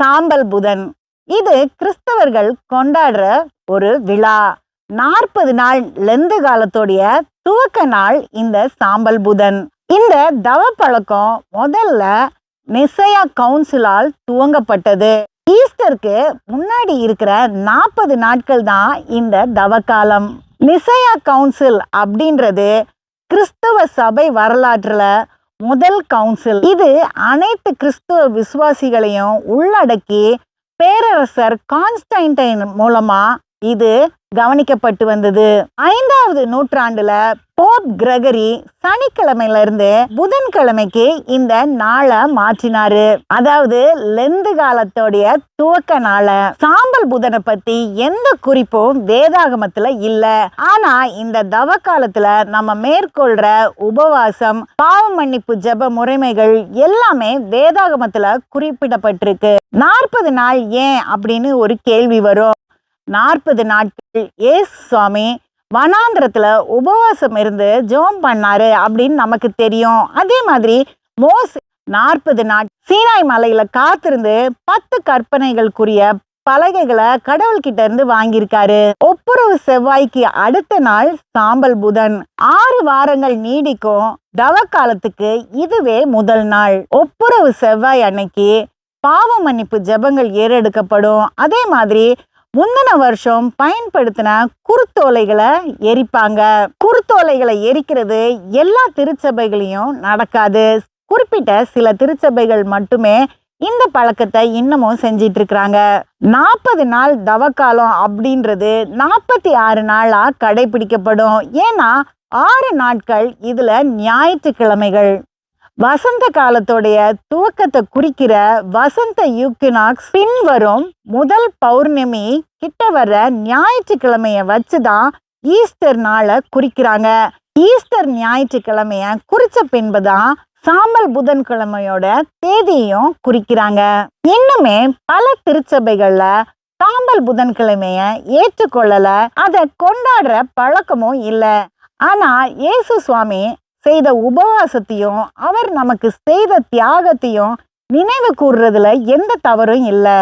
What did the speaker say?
சாம்பல் புதன். இது கிறிஸ்தவர்கள் கொண்டாடுற ஒரு விழா. நாற்பது நாள் லெந்து காலத்துடைய துவக்க நாள் இந்த சாம்பல் புதன். இந்த தவ பழக்கம் முதல்ல நிசையா கவுன்சிலால் துவங்கப்பட்டது. ஈஸ்டருக்கு முன்னாடி இருக்கிற நாற்பது நாட்கள் தான் இந்த தவக்காலம் நிசையா கவுன்சில் அப்படின்றது கிறிஸ்தவ சபை வரலாற்றில் முதல் கவுன்சில். இது அனைத்து கிறிஸ்துவ விசுவாசிகளையும் உள்ளடக்கி பேரரசர் கான்ஸ்டைன்டைன் மூலமா இது கவனிக்கப்பட்டு வந்தது. ஐந்தாவது நூற்றாண்டுல போப் கிரகரி சனிக்கிழமையில இருந்து புதன்கிழமைக்கு இந்த நாளை மாற்றினாரு. அதாவது லெந்து காலத்தோடைய துவக்க நாளை. சாம்பல் புதனை பத்தி எந்த குறிப்பும் வேதாகமத்துல இல்ல. ஆனா இந்த தவ காலத்துல நம்ம மேற்கொள்ற உபவாசம் பாவ மன்னிப்பு ஜெப முறைமைகள் எல்லாமே வேதாகமத்துல குறிப்பிடப்பட்டிருக்கு. நாற்பது நாள் ஏன் அப்படின்னு ஒரு கேள்வி வரும். நாற்பது நாட்கள் ஏசு சுவாமி வனாந்திரத்தில் உபவாசம் இருந்து ஜெபம் பண்ணாரு அப்படின்னு நமக்கு தெரியும். அதே மாதிரி மோஸ் நாற்பது நாட் சீனாய் மலையில் காத்திருந்து பத்து கற்பனைகளுக்குரிய பலகைகளை கடவுள்கிட்ட இருந்து வாங்கியிருக்காரு. ஒப்புரவு செவ்வாய்க்கு அடுத்த நாள் சாம்பல் புதன். ஆறு வாரங்கள் நீடிக்கும் தவ காலத்துக்கு இதுவே முதல் நாள். ஒப்புரவு செவ்வாய் அன்னைக்கு பாவ மன்னிப்பு ஜெபங்கள் ஏறெடுக்கப்படும். அதே மாதிரி முந்தின வருஷம் பயன்படுத்தின குருத்தோலைகளை எரிப்பாங்க. குருத்தோலைகளை எரிக்கிறது எல்லா திருச்சபைகளையும் நடக்காது. குறிப்பிட்ட சில திருச்சபைகள் மட்டுமே இந்த பழக்கத்தை இன்னமும் செஞ்சிட்டு இருக்கிறாங்க நாற்பது நாள் தவக்காலம் அப்படின்றது நாற்பத்தி ஆறு நாளா கடைபிடிக்கப்படும். ஏன்னா ஆறு நாட்கள் இதுல ஞாயிற்றுக்கிழமைகள். வசந்த காலத்துடைய துவக்கத்தை குறிக்கிற வசந்த யூக்கினாக்ஸ் பின்வரும் முதல் பௌர்ணமி கிட்ட வர்ற ஞாயிற்றுக்கிழமைய வச்சுதான் ஈஸ்டர் நாளை குறிக்கிறாங்க. ஈஸ்டர் ஞாயிற்றுக்கிழமைய குறிச்ச பின்புதான் சாம்பல் புதன்கிழமையோட தேதியையும் குறிக்கிறாங்க. இன்னுமே பல திருச்சபைகள்ல சாம்பல் புதன்கிழமைய ஏற்றுக்கொள்ளல. அதை கொண்டாடுற பழக்கமும் இல்லை. ஆனா இயேசு சுவாமி செய்த உபவாசத்தையும் அவர் நமக்கு செய்த தியாகத்தையும் நினைவு கூறுறதுல எந்த தவறும் இல்லை.